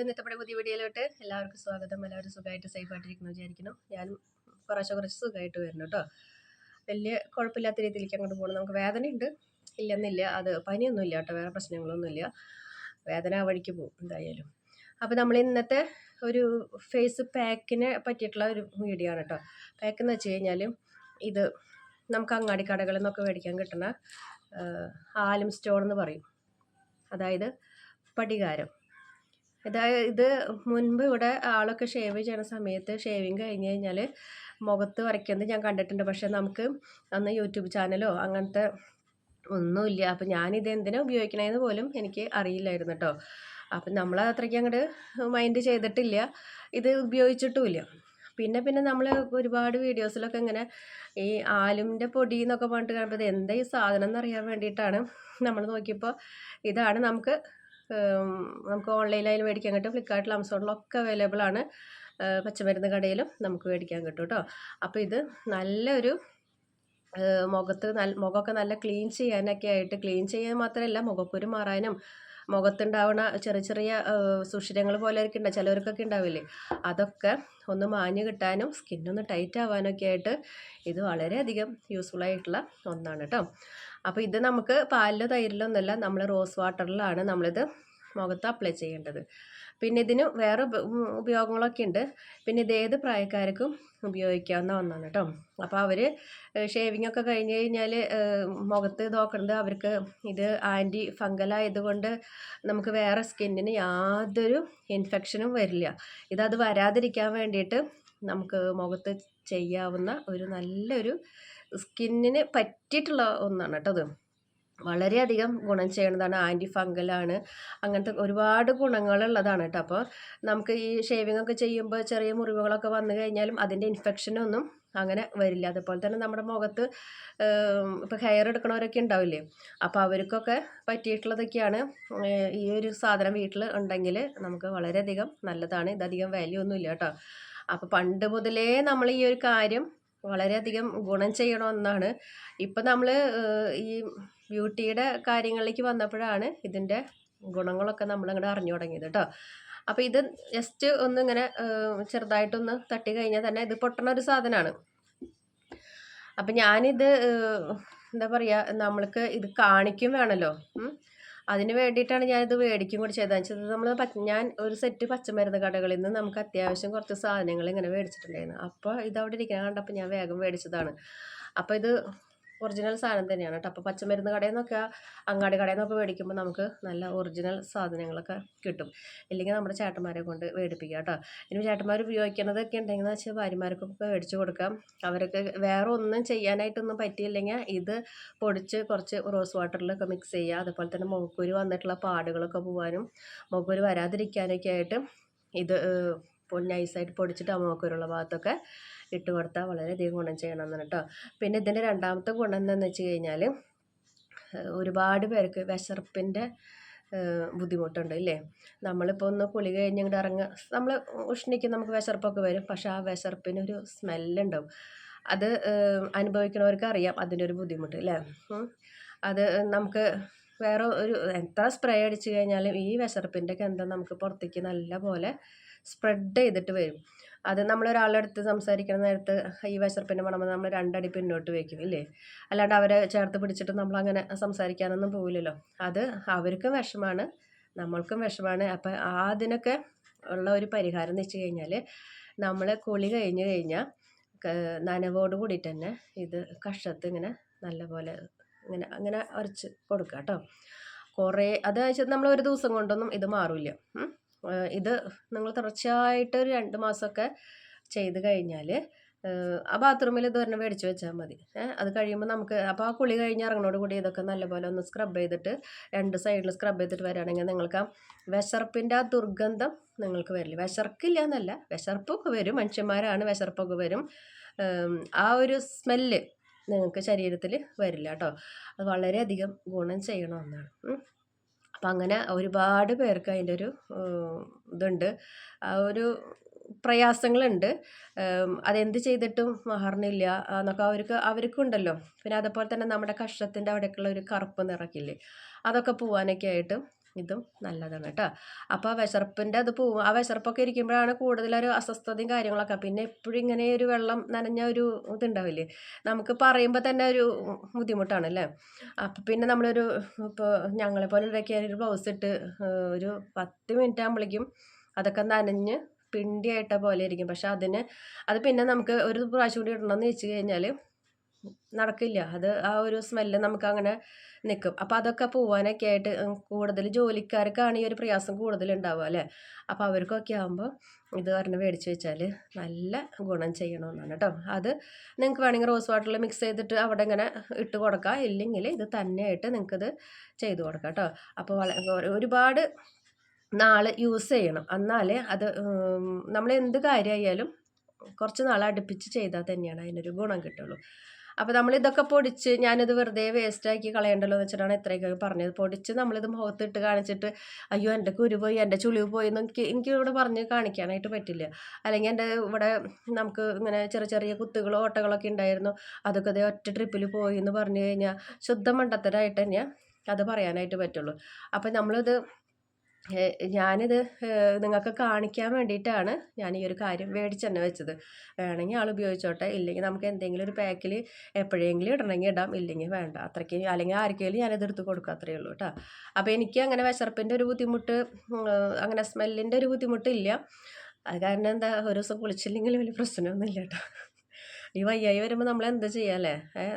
ഇന്നത്തെ പുതിയ വീഡിയോയിലോട്ട് എല്ലാവർക്കും സ്വാഗതം. എല്ലാവരും സുഖമായിട്ട് സേഫായിട്ടിരിക്കുന്നു വിചാരിക്കുന്നു. ഞാനും കുറച്ച് കുറച്ച് സുഖമായിട്ട് വരുന്നു കേട്ടോ വലിയ കുഴപ്പമില്ലാത്ത രീതിയിലേക്ക് അങ്ങോട്ട് പോകണം. നമുക്ക് വേദനയുണ്ട്. ഇല്ലെന്നില്ല. അത് പനിയൊന്നുമില്ല കേട്ടോ വേറെ പ്രശ്നങ്ങളൊന്നുമില്ല. വേദന ആ വഴിക്ക് പോകും എന്തായാലും. അപ്പോൾ നമ്മൾ ഇന്നത്തെ ഒരു ഫേസ് പാക്കിനെ പറ്റിയിട്ടുള്ള ഒരു വീഡിയോ ആണ് കേട്ടോ പാക്ക് എന്ന് വെച്ച് കഴിഞ്ഞാൽ ഇത് നമുക്ക് അങ്ങാടി കടകളിൽ നിന്നൊക്കെ മേടിക്കാൻ കിട്ടുന്ന ആലും സ്റ്റോൺ എന്ന് പറയും. അതായത് പടികാരം. അതായത് ഇത് മുൻപ് ഇവിടെ ആളൊക്കെ ഷേവ് ചെയ്യണ സമയത്ത് ഷേവിങ് കഴിഞ്ഞ് കഴിഞ്ഞാൽ മുഖത്ത് വരയ്ക്കുന്നത് ഞാൻ കണ്ടിട്ടുണ്ട്. പക്ഷേ നമുക്ക് അന്ന് യൂട്യൂബ് ചാനലോ അങ്ങനത്തെ ഒന്നുമില്ല. അപ്പം ഞാനിത് എന്തിനാണ് ഉപയോഗിക്കണമെന്ന് പോലും എനിക്ക് അറിയില്ലായിരുന്നു കേട്ടോ അപ്പം നമ്മൾ അത്രയ്ക്ക് അങ്ങോട്ട് മൈൻഡ് ചെയ്തിട്ടില്ല. ഇത് ഉപയോഗിച്ചിട്ടുമില്ല. പിന്നെ പിന്നെ നമ്മൾ ഒരുപാട് വീഡിയോസിലൊക്കെ ഇങ്ങനെ ഈ ആലുമിന്റെ പൊടി എന്നൊക്കെ പറഞ്ഞിട്ട് കാണുമ്പോൾ എന്താ ഈ സാധനം എന്നറിയാൻ വേണ്ടിയിട്ടാണ് നമ്മൾ നോക്കിയപ്പോൾ ഇതാണ് നമുക്ക് നമുക്ക് ഓൺലൈനായാലും മേടിക്കാൻ കിട്ടും. ഫ്ലിപ്കാർട്ടിൽ ആമസോണിലൊക്കെ അവൈലബിൾ ആണ്. പച്ചമരുന്ന് കടയിലും നമുക്ക് മേടിക്കാൻ കിട്ടും കേട്ടോ. അപ്പോൾ ഇത് നല്ലൊരു മുഖത്ത് നല്ല മുഖമൊക്കെ നല്ല ക്ലീൻ ചെയ്യാനൊക്കെ ആയിട്ട് ക്ലീൻ ചെയ്യാൻ മാത്രമല്ല മുഖക്കുരു മാറാനും മുഖത്തുണ്ടാവുന്ന ചെറിയ ചെറിയ സുഷിരങ്ങൾ പോലെയൊക്കെ ഉണ്ടാവും ചിലവർക്കൊക്കെ ഉണ്ടാവില്ലേ? അതൊക്കെ ഒന്ന് മാഞ്ഞ് കിട്ടാനും സ്കിന്നൊന്ന് ടൈറ്റ് ആവാനൊക്കെ ആയിട്ട് ഇത് വളരെയധികം യൂസ്ഫുൾ ആയിട്ടുള്ള ഒന്നാണ് കേട്ടോ. അപ്പോൾ ഇത് നമുക്ക് പാലിലോ തൈരിലോ ഒന്നുമല്ല നമ്മൾ റോസ് വാട്ടറിലാണ് നമ്മളിത് മുഖത്ത് അപ്ലൈ ചെയ്യേണ്ടത്. പിന്നെ ഇതിന് വേറെ ഉപയോഗങ്ങളൊക്കെ ഉണ്ട്. പിന്നെ ഇത് ഏത് പ്രായക്കാർക്കും ഉപയോഗിക്കാവുന്ന ഒന്നാണ് കേട്ടോ അപ്പോൾ അവർ ഷേവിംഗ് ഒക്കെ കഴിഞ്ഞ് കഴിഞ്ഞാൽ മുഖത്ത് നോക്കുന്നത് അവർക്ക് ഇത് ആന്റി ഫംഗലായതുകൊണ്ട് നമുക്ക് വേറെ സ്കിന്നിന് യാതൊരു ഇൻഫെക്ഷനും വരില്ല. ഇതത് വരാതിരിക്കാൻ വേണ്ടിയിട്ട് നമുക്ക് മുഖത്ത് ചെയ്യാവുന്ന ഒരു നല്ലൊരു സ്കിന്നിന് പറ്റിയിട്ടുള്ള ഒന്നാണ് കേട്ടോ അത്. വളരെയധികം ഗുണം ചെയ്യുന്നതാണ് ആന്റി ഫംഗലാണ് അങ്ങനത്തെ ഒരുപാട് ഗുണങ്ങളുള്ളതാണ് കേട്ടോ. അപ്പോൾ നമുക്ക് ഈ ഷേവിംഗ് ഒക്കെ ചെയ്യുമ്പോൾ ചെറിയ മുറിവുകളൊക്കെ വന്നു കഴിഞ്ഞാലും അതിന്റെ ഇൻഫെക്ഷനൊന്നും അങ്ങനെ വരില്ല. അതുപോലെ തന്നെ നമ്മുടെ മുഖത്ത് ഇപ്പോൾ ഹെയർ എടുക്കണവരൊക്കെ ഉണ്ടാവില്ലേ? അപ്പോൾ അവർക്കൊക്കെ പറ്റിയിട്ടുള്ളതൊക്കെയാണ് ഈ ഒരു സാധനം വീട്ടിൽ ഉണ്ടെങ്കിൽ നമുക്ക് വളരെയധികം നല്ലതാണ്. ഇതധികം വാല്യൂ ഒന്നുമില്ല കേട്ടോ. അപ്പോൾ പണ്ട് മുതലേ നമ്മൾ ഈ ഒരു കാര്യം വളരെയധികം ഗുണം ചെയ്യണമെന്നാണ്. ഇപ്പം നമ്മൾ ഈ ബ്യൂട്ടിയുടെ കാര്യങ്ങളിലേക്ക് വന്നപ്പോഴാണ് ഇതിന്റെ ഗുണങ്ങളൊക്കെ നമ്മൾ അങ്ങോട്ട് അറിഞ്ഞു തുടങ്ങിയത് കേട്ടോ അപ്പോൾ ഇത് ജസ്റ്റ് ഒന്നിങ്ങനെ ചെറുതായിട്ടൊന്ന് തട്ടി കഴിഞ്ഞാൽ തന്നെ ഇത് പൊട്ടണ ഒരു സാധനമാണ് അപ്പം ഞാനിത് എന്താ പറയുക നമ്മൾക്ക് ഇത് കാണിക്കും വേണമല്ലോ അതിന് വേണ്ടിയിട്ടാണ് ഞാനിത് മേടിക്കും കൂടി ചെയ്തത്. വെച്ചാൽ നമ്മൾ ഞാൻ ഒരു സെറ്റ് പച്ചമരുന്ന് കടകളിൽ നിന്ന് നമുക്ക് അത്യാവശ്യം കുറച്ച് സാധനങ്ങൾ ഇങ്ങനെ മേടിച്ചിട്ടുണ്ടായിരുന്നു അപ്പോൾ ഇതവിടെ ഇരിക്കാൻ കണ്ടപ്പോൾ ഞാൻ വേഗം മേടിച്ചതാണ് അപ്പോൾ ഇത് ഒറിജിനൽ സാധനം തന്നെയാണ് കേട്ടോ. അപ്പോൾ പച്ചമരുന്ന് കടയിൽ നിന്നൊക്കെ അങ്ങാടി കടയിൽ നിന്നൊക്കെ മേടിക്കുമ്പോൾ നമുക്ക് നല്ല ഒറിജിനൽ സാധനങ്ങളൊക്കെ കിട്ടും. ഇല്ലെങ്കിൽ നമ്മുടെ ചേട്ടന്മാരെ കൊണ്ട് മേടിപ്പിക്കുക കേട്ടോ. ഇനി ചേട്ടന്മാർ ഉപയോഗിക്കുന്നതൊക്കെ ഉണ്ടെങ്കിൽ എന്ന് വെച്ചാൽ ഭാര്യമാർക്കൊക്കെ മേടിച്ച് കൊടുക്കാം. അവർക്ക് വേറെ ഒന്നും ചെയ്യാനായിട്ടൊന്നും പറ്റിയില്ലെങ്കിൽ ഇത് പൊടിച്ച് കുറച്ച് റോസ് വാട്ടറിലൊക്കെ മിക്സ് ചെയ്യുക. അതുപോലെ തന്നെ മുഖക്കുരു വന്നിട്ടുള്ള പാടുകളൊക്കെ പോകാനും മുഖക്കുരു വരാതിരിക്കാനൊക്കെ ആയിട്ട് ഇത് നൈസായിട്ട് പൊടിച്ചിട്ട് ആ ഭാഗത്തൊക്കെ ഇട്ട് കൊടുത്താൽ വളരെയധികം ഗുണം ചെയ്യണമെന്നാണ് കേട്ടോ പിന്നെ ഇതിന്റെ രണ്ടാമത്തെ ഗുണം എന്താണെന്ന് വെച്ച് കഴിഞ്ഞാൽ ഒരുപാട് പേർക്ക് വിശർപ്പിന്റെ ബുദ്ധിമുട്ടുണ്ട് ഇല്ലേ? നമ്മളിപ്പോൾ ഒന്ന് കുളി കഴിഞ്ഞ് ഇങ്ങോട്ട് ഇറങ്ങുക നമ്മൾ ഉഷ്ണിക്കും നമുക്ക് വിശർപ്പൊക്കെ വരും പക്ഷെ ആ വിശർപ്പിനൊരു സ്മെല്ലുണ്ടാവും. അത് അനുഭവിക്കുന്നവർക്ക് അറിയാം അതിന്റെ ഒരു ബുദ്ധിമുട്ട് അല്ലേ അത് നമുക്ക് വേറെ ഒരു എത്ര സ്പ്രേ അടിച്ചു കഴിഞ്ഞാലും ഈ വിശർപ്പിന്റെ ഗന്ധം നമുക്ക് പുറത്തേക്ക് നല്ല പോലെ സ്പ്രെഡ് ചെയ്തിട്ട് വരും. അത് നമ്മളൊരാളുടെ അടുത്ത് സംസാരിക്കുന്ന നേരത്ത് ഈ വിശർപ്പിന്റെ മണം നമ്മൾ രണ്ടടി പിന്നോട്ട് വയ്ക്കും ഇല്ലേ? അല്ലാണ്ട് അവരെ ചേർത്ത് പിടിച്ചിട്ട് നമ്മളങ്ങനെ സംസാരിക്കാനൊന്നും പോവില്ലല്ലോ. അത് അവർക്കും വിഷമാണ് നമ്മൾക്കും വിഷമാണ്. അപ്പം അതിനൊക്കെ ഉള്ള ഒരു പരിഹാരം എന്ന് വെച്ച് കഴിഞ്ഞാൽ നമ്മൾ കുളി കഴിഞ്ഞ് കഴിഞ്ഞാൽ നനവോട് കൂടിയിട്ട് തന്നെ ഇത് കഷത്ത് ഇങ്ങനെ നല്ലപോലെ ഇങ്ങനെ അങ്ങനെ അരച്ച് കൊടുക്കുക കേട്ടോ. കുറേ അത് വെച്ചാൽ നമ്മൾ ഒരു ദിവസം കൊണ്ടൊന്നും ഇത് മാറില്ല. ഇത് നിങ്ങൾ തുടർച്ചയായിട്ട് ഒരു രണ്ട് മാസമൊക്കെ ചെയ്ത് കഴിഞ്ഞാൽ ആ ബാത്റൂമിൽ ഇത് തന്നെ മേടിച്ച് വെച്ചാൽ മതി. അത് കഴിയുമ്പോൾ നമുക്ക് അപ്പോൾ ആ കുളി കഴിഞ്ഞ് ഇറങ്ങണോട് കൂടി ഇതൊക്കെ നല്ലപോലെ ഒന്ന് സ്ക്രബ് ചെയ്തിട്ട് രണ്ട് സൈഡിൽ സ്ക്രബ് ചെയ്തിട്ട് വരികയാണെങ്കിൽ നിങ്ങൾക്ക് ആ വിശർപ്പിന്റെ ആ ദുർഗന്ധം നിങ്ങൾക്ക് വരില്ല. വിശർക്കില്ല എന്നല്ല വിശർപ്പൊക്കെ വരും. മനുഷ്യന്മാരാണ് വിശർപ്പൊക്കെ വരും. ആ ഒരു സ്മെല്ല് നിങ്ങൾക്ക് ശരീരത്തിൽ വരില്ല കേട്ടോ അത് വളരെയധികം ഗുണം ചെയ്യണ ഒന്നാണ്. അപ്പം അങ്ങനെ ഒരുപാട് പേർക്ക് അതിന്റെ ഒരു ഇതുണ്ട്. ആ ഒരു പ്രയാസങ്ങളുണ്ട്. അതെന്ത് ചെയ്തിട്ടും മാറണില്ല എന്നൊക്കെ അവർക്ക് അവർക്കുണ്ടല്ലോ. പിന്നെ അതുപോലെ തന്നെ നമ്മുടെ കഷ്ടത്തിന്റെ അവിടേക്കുള്ള ഒരു കറുപ്പ് നിറക്കില്ലേ? അതൊക്കെ പോവാനൊക്കെ ആയിട്ട് ഇതും നല്ലതാണ് കേട്ടോ. അപ്പോൾ ആ വിശർപ്പിന്റെ അത് പോവും ആ വിശർപ്പൊക്കെ ഇരിക്കുമ്പോഴാണ് കൂടുതലൊരു അസ്വസ്ഥതയും കാര്യങ്ങളൊക്കെ. പിന്നെ എപ്പോഴും ഇങ്ങനെ ഒരു വെള്ളം നനഞ്ഞ ഒരു ഇതുണ്ടാവില്ലേ? നമുക്ക് പറയുമ്പോൾ തന്നെ ഒരു ബുദ്ധിമുട്ടാണ് അല്ലേ? അപ്പോൾ പിന്നെ നമ്മളൊരു ഇപ്പോൾ ഞങ്ങളെ പോലെ ഇതൊക്കെ ഒരു ബ്ലൗസ് ഇട്ട് ഒരു പത്ത് മിനിറ്റ് ആകുമ്പോഴേക്കും അതൊക്കെ നനഞ്ഞ് പിണ്ടിയായിട്ട പോലെ ഇരിക്കും. പക്ഷെ അതിന് അത് പിന്നെ നമുക്ക് ഒരു പ്രാവശ്യം കൂടി ഇടണമെന്ന് വെച്ച് കഴിഞ്ഞാൽ നടക്കില്ല. അത് ആ ഒരു സ്മെല്ല് നമുക്ക് അങ്ങനെ നിൽക്കും അപ്പോൾ അതൊക്കെ പോവാനൊക്കെ ആയിട്ട് കൂടുതൽ ജോലിക്കാർക്കാണ് ഈ ഒരു പ്രയാസം കൂടുതൽ ഉണ്ടാവുക അല്ലേ? അപ്പോൾ അവർക്കൊക്കെ ആകുമ്പോൾ ഇത് പറഞ്ഞ് മേടിച്ച് വെച്ചാൽ നല്ല ഗുണം ചെയ്യണമെന്നാണ് കേട്ടോ അത് നിങ്ങൾക്ക് വേണമെങ്കിൽ റോസ് വാട്ടറിൽ മിക്സ് ചെയ്തിട്ട് അവിടെ ഇങ്ങനെ ഇട്ട് കൊടുക്കാം. ഇല്ലെങ്കിൽ ഇത് തന്നെയായിട്ട് നിങ്ങൾക്കിത് ചെയ്ത് കൊടുക്കാം കേട്ടോ അപ്പോൾ ഒരുപാട് നാൾ യൂസ് ചെയ്യണം. എന്നാലേ അത് നമ്മൾ എന്ത് കാര്യമായാലും കുറച്ച് നാൾ അടുപ്പിച്ച് ചെയ്താൽ തന്നെയാണ് അതിനൊരു ഗുണം കിട്ടുള്ളൂ. അപ്പോൾ നമ്മൾ ഇതൊക്കെ പൊടിച്ച് ഞാനിത് വെറുതെ വേസ്റ്റാക്കി കളയണ്ടല്ലോ എന്ന് വെച്ചിട്ടാണ് ഇത്രയൊക്കെ പറഞ്ഞത്. പൊടിച്ച് നമ്മളിത് മുഖത്തിട്ട് കാണിച്ചിട്ട് അയ്യോ എന്റെ കുരു പോയി എന്റെ ചുളിവ് പോയി എന്ന് എനിക്ക് ഇവിടെ പറഞ്ഞ് കാണിക്കാനായിട്ട് പറ്റില്ല. അല്ലെങ്കിൽ എന്റെ ഇവിടെ നമുക്ക് ഇങ്ങനെ ചെറിയ ചെറിയ കുത്തുകളോ ഓട്ടകളൊക്കെ ഉണ്ടായിരുന്നു. അതൊക്കെ അതേ ഒറ്റ ട്രിപ്പിൽ പോയി എന്ന് പറഞ്ഞു കഴിഞ്ഞാൽ ശുദ്ധമണ്ടത്തരായിട്ട് തന്നെയാണ് അത് പറയാനായിട്ട് പറ്റുള്ളൂ. അപ്പം നമ്മളിത് ഞാനിത് നിങ്ങൾക്ക് കാണിക്കാൻ വേണ്ടിയിട്ടാണ് ഞാൻ ഈ ഒരു കാര്യം മേടിച്ച് തന്നെ വെച്ചത്. വേണമെങ്കിൽ ആൾ ഉപയോഗിച്ചോട്ടെ ഇല്ലെങ്കിൽ നമുക്ക് എന്തെങ്കിലും ഒരു പാക്കിൽ എപ്പോഴെങ്കിലും ഇടണമെങ്കിൽ ഇടാം ഇല്ലെങ്കിൽ വേണ്ട. അത്രയ്ക്ക് അല്ലെങ്കിൽ ആർക്കെങ്കിലും ഞാനിത് എടുത്ത് കൊടുക്കുക അത്രയേ ഉള്ളൂ കേട്ടോ. അപ്പോൾ എനിക്ക് അങ്ങനെ വിശർപ്പിന്റെ ഒരു ബുദ്ധിമുട്ട് അങ്ങനെ സ്മെല്ലിന്റെ ഒരു ബുദ്ധിമുട്ടില്ല അത് കാരണം എന്താ ഒരു ദിവസം കുളിച്ചില്ലെങ്കിൽ വലിയ പ്രശ്നമൊന്നുമില്ല കേട്ടോ. ഈ വയ്യായി വരുമ്പോൾ നമ്മൾ എന്താ ചെയ്യാല്ലേ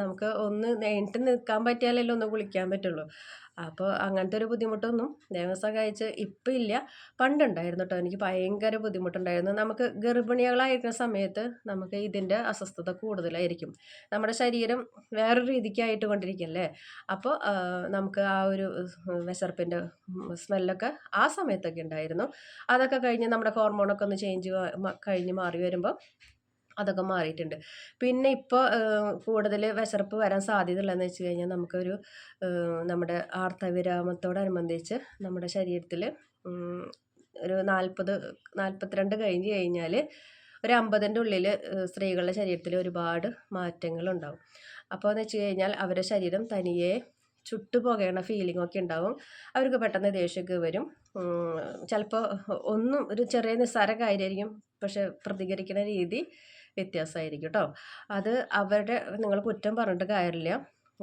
നമുക്ക് ഒന്ന് നേരിട്ട് നിൽക്കാൻ പറ്റിയാലല്ലേ ഒന്ന് കുളിക്കാൻ പറ്റുള്ളൂ. അപ്പോൾ അങ്ങനത്തെ ഒരു ബുദ്ധിമുട്ടൊന്നും ദൈവം സഹായിച്ച് ഇപ്പം ഇല്ല. പണ്ടുണ്ടായിരുന്നു കേട്ടോ എനിക്ക് ഭയങ്കര ബുദ്ധിമുട്ടുണ്ടായിരുന്നു. നമുക്ക് ഗർഭിണികളായിരിക്കുന്ന സമയത്ത് നമുക്ക് ഇതിന്റെ അസ്വസ്ഥത കൂടുതലായിരിക്കും. നമ്മുടെ ശരീരം വേറൊരു രീതിക്കായിട്ട് കൊണ്ടിരിക്കല്ലേ? അപ്പോൾ നമുക്ക് ആ ഒരു വിശർപ്പിന്റെ സ്മെല്ലൊക്കെ ആ സമയത്തൊക്കെ ഉണ്ടായിരുന്നു. അതൊക്കെ കഴിഞ്ഞ് നമ്മുടെ ഹോർമോണൊക്കെ ഒന്ന് ചേഞ്ച് കഴിഞ്ഞ് മാറി വരുമ്പോൾ അതൊക്കെ മാറിയിട്ടുണ്ട്. പിന്നെ ഇപ്പോൾ കൂടുതൽ വിശർപ്പ് വരാൻ സാധ്യത ഉള്ളതെന്ന് വെച്ച് കഴിഞ്ഞാൽ നമുക്കൊരു നമ്മുടെ ആർത്തവിരാമത്തോടനുബന്ധിച്ച് നമ്മുടെ ശരീരത്തിൽ ഒരു നാൽപ്പത് നാൽപ്പത്തിരണ്ട് കഴിഞ്ഞ് കഴിഞ്ഞാൽ ഒരു അമ്പതിന്റെ ഉള്ളിൽ സ്ത്രീകളുടെ ശരീരത്തിൽ ഒരുപാട് മാറ്റങ്ങളുണ്ടാവും. അപ്പോൾ എന്ന് വെച്ച് കഴിഞ്ഞാൽ അവരുടെ ശരീരം തനിയെ ചുട്ടു പുകയണ ഫീലിംഗ് ഒക്കെ ഉണ്ടാവും. അവർക്ക് പെട്ടെന്ന് ദേഷ്യമൊക്കെ വരും. ചിലപ്പോൾ ഒന്നും ഒരു ചെറിയ നിസ്സാര കാര്യമായിരിക്കും പക്ഷെ പ്രതികരിക്കുന്ന രീതി വ്യത്യാസമായിരിക്കും കേട്ടോ അത് അവരുടെ നിങ്ങൾ കുറ്റം പറഞ്ഞിട്ട് കാര്യമില്ല.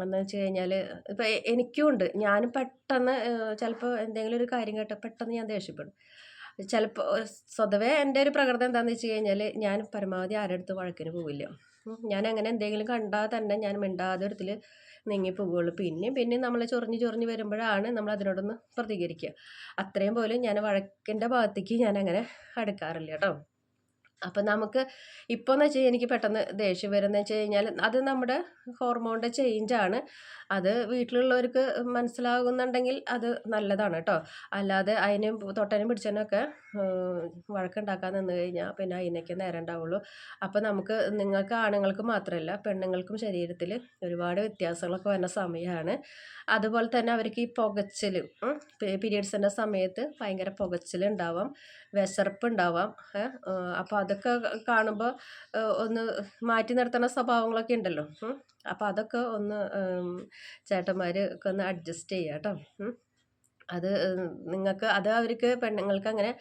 എന്ന് വെച്ച് കഴിഞ്ഞാൽ ഇപ്പം എനിക്കും ഉണ്ട്. ഞാൻ പെട്ടെന്ന് ചിലപ്പോൾ എന്തെങ്കിലും ഒരു കാര്യം കേട്ടാൽ പെട്ടെന്ന് ഞാൻ ദേഷ്യപ്പെടും. ചിലപ്പോൾ സ്വതവേ എന്റെ ഒരു പ്രകൃതം എന്താണെന്ന് വെച്ച് കഴിഞ്ഞാൽ ഞാൻ പരമാവധി ആരുടെ അടുത്ത് വഴക്കിന് പോവില്ല. ഞാൻ അങ്ങനെ എന്തെങ്കിലും കണ്ടാൽ തന്നെ ഞാൻ മിണ്ടാതെ ഒരിടത്തിൽ നീങ്ങി പോവുകയുള്ളൂ പിന്നെയും പിന്നെയും നമ്മൾ ചൊറിഞ്ഞ് ചൊറിഞ്ഞ് വരുമ്പോഴാണ് നമ്മൾ അതിനോടൊന്ന് പ്രതികരിക്കുക അത്രയും പോലും ഞാൻ വഴക്കിന്റെ ഭാഗത്തേക്ക് ഞാൻ അങ്ങനെ അടുക്കാറില്ല കേട്ടോ. അപ്പം നമുക്ക് ഇപ്പോൾ എന്ന് വെച്ച് കഴിഞ്ഞാൽ എനിക്ക് പെട്ടെന്ന് ദേഷ്യം വരുന്നത് വെച്ച് കഴിഞ്ഞാൽ അത് നമ്മുടെ ഹോർമോണിന്റെ ചേഞ്ചാണ് അത് വീട്ടിലുള്ളവർക്ക് മനസ്സിലാകുന്നുണ്ടെങ്കിൽ അത് നല്ലതാണ് കേട്ടോ അല്ലാതെ അതിനും തൊട്ടനും പിടിച്ചതിനൊക്കെ വഴക്കുണ്ടാക്കാൻ നിന്ന് കഴിഞ്ഞാൽ പിന്നെ അതിനൊക്കെ നേരം ഉണ്ടാവുള്ളൂ. അപ്പോൾ നമുക്ക് നിങ്ങൾക്ക് ആണുങ്ങൾക്ക് മാത്രമല്ല പെണ്ണുങ്ങൾക്കും ശരീരത്തിൽ ഒരുപാട് വ്യത്യാസങ്ങളൊക്കെ വരുന്ന സമയമാണ് അതുപോലെ തന്നെ അവർക്ക് ഈ പുകച്ചിൽ പീരീഡ്സിന്റെ സമയത്ത് ഭയങ്കര പുകച്ചിൽ ഉണ്ടാവാം ഉണ്ടാവാം അപ്പോൾ അതൊക്കെ കാണുമ്പോൾ ഒന്ന് മാറ്റി നിർത്തുന്ന സ്വഭാവങ്ങളൊക്കെ ഉണ്ടല്ലോ. അപ്പോൾ അതൊക്കെ ഒന്ന് ചേട്ടന്മാർ ഒക്കെ ഒന്ന് അഡ്ജസ്റ്റ് ചെയ്യുക കേട്ടോ. അത് നിങ്ങൾക്ക് അത് അവർക്ക് പെണ്ണുങ്ങൾക്ക് അങ്ങനെ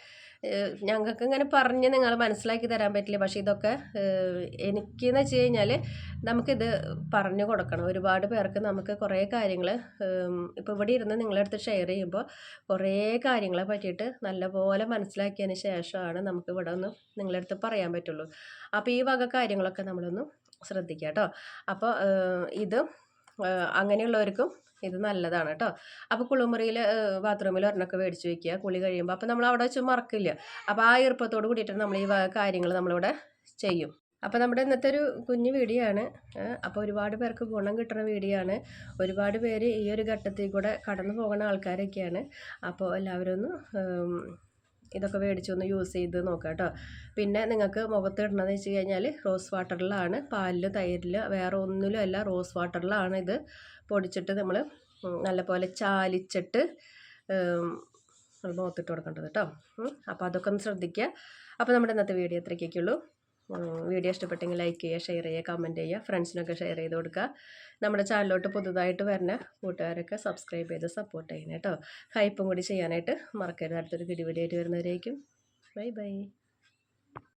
ഞങ്ങൾക്ക് ഇങ്ങനെ പറഞ്ഞ് നിങ്ങൾ മനസ്സിലാക്കി തരാൻ പറ്റില്ല. പക്ഷേ ഇതൊക്കെ എനിക്കെന്ന് വെച്ച് കഴിഞ്ഞാൽ നമുക്കിത് പറഞ്ഞു കൊടുക്കണം. ഒരുപാട് പേർക്ക് നമുക്ക് കുറേ കാര്യങ്ങൾ ഇപ്പോൾ ഇവിടെ ഇരുന്ന് നിങ്ങളുടെ അടുത്ത് ഷെയർ ചെയ്യുമ്പോൾ കുറേ കാര്യങ്ങളെ പറ്റിയിട്ട് നല്ലപോലെ മനസ്സിലാക്കിയതിന് ശേഷമാണ് നമുക്ക് ഇവിടെ ഒന്ന് നിങ്ങളുടെ അടുത്ത് പറയാൻ പറ്റുള്ളൂ. അപ്പോൾ ഈ വക കാര്യങ്ങളൊക്കെ നമ്മളൊന്ന് ശ്രദ്ധിക്കുക കേട്ടോ. അപ്പോൾ ഇത് അങ്ങനെയുള്ളവർക്കും ഇത് നല്ലതാണ് കേട്ടോ അപ്പോൾ കുളിമുറിയിൽ ബാത്റൂമിൽ ഒരെണ്ണമൊക്കെ മേടിച്ച് വെക്കുക കുളി കഴിയുമ്പോൾ അപ്പോൾ നമ്മൾ അവിടെ വെച്ച് മറക്കില്ല. അപ്പോൾ ആ ഈർപ്പത്തോട് കൂടിയിട്ട് നമ്മൾ ഈ കാര്യങ്ങൾ നമ്മളിവിടെ ചെയ്യും. അപ്പോൾ നമ്മുടെ ഇന്നത്തെ ഒരു കുഞ്ഞു വീഡിയോ ആണ് അപ്പോൾ ഒരുപാട് പേർക്ക് ഗുണം കിട്ടുന്ന വീഡിയോ ആണ്. ഒരുപാട് പേര് ഈ ഒരു ഘട്ടത്തിൽ കൂടെ കടന്നു പോകുന്ന ആൾക്കാരൊക്കെയാണ്. അപ്പോൾ എല്ലാവരും ഒന്ന് ഇതൊക്കെ മേടിച്ചൊന്ന് യൂസ് ചെയ്ത് നോക്കാം കേട്ടോ പിന്നെ നിങ്ങൾക്ക് മുഖത്ത് ഇടണമെന്ന് വെച്ച് കഴിഞ്ഞാൽ റോസ് വാട്ടറിലാണ് പാലിൽ തൈരിൽ വേറെ ഒന്നിലും അല്ല റോസ് വാട്ടറിലാണ് ഇത് പൊടിച്ചിട്ട് നമ്മൾ നല്ലപോലെ ചാലിച്ചിട്ട് മുഖത്തിട്ട് കൊടുക്കേണ്ടത് കേട്ടോ. അപ്പോൾ അതൊക്കെ ഒന്ന് ശ്രദ്ധിക്കുക അപ്പോൾ നമ്മുടെ ഇന്നത്തെ വീഡിയോ ഇത്രയ്ക്കൊക്കെയുള്ളൂ വീഡിയോ ഇഷ്ടപ്പെട്ടെങ്കിൽ ലൈക്ക് ചെയ്യുക ഷെയർ ചെയ്യുക കമന്റ് ചെയ്യുക ഫ്രണ്ട്സിനൊക്കെ ഷെയർ ചെയ്ത് കൊടുക്കുക. നമ്മുടെ ചാനലിലോട്ട് പുതുതായിട്ട് വരുന്ന കൂട്ടുകാരൊക്കെ സബ്സ്ക്രൈബ് ചെയ്ത് സപ്പോർട്ട് ചെയ്യണം കേട്ടോ ഹൈപ്പും കൂടി ചെയ്യാനായിട്ട് മറക്കരുത്. അടുത്തൊരു വീഡിയോ ആയിട്ട് വരുന്നവരേക്കും. Bye bye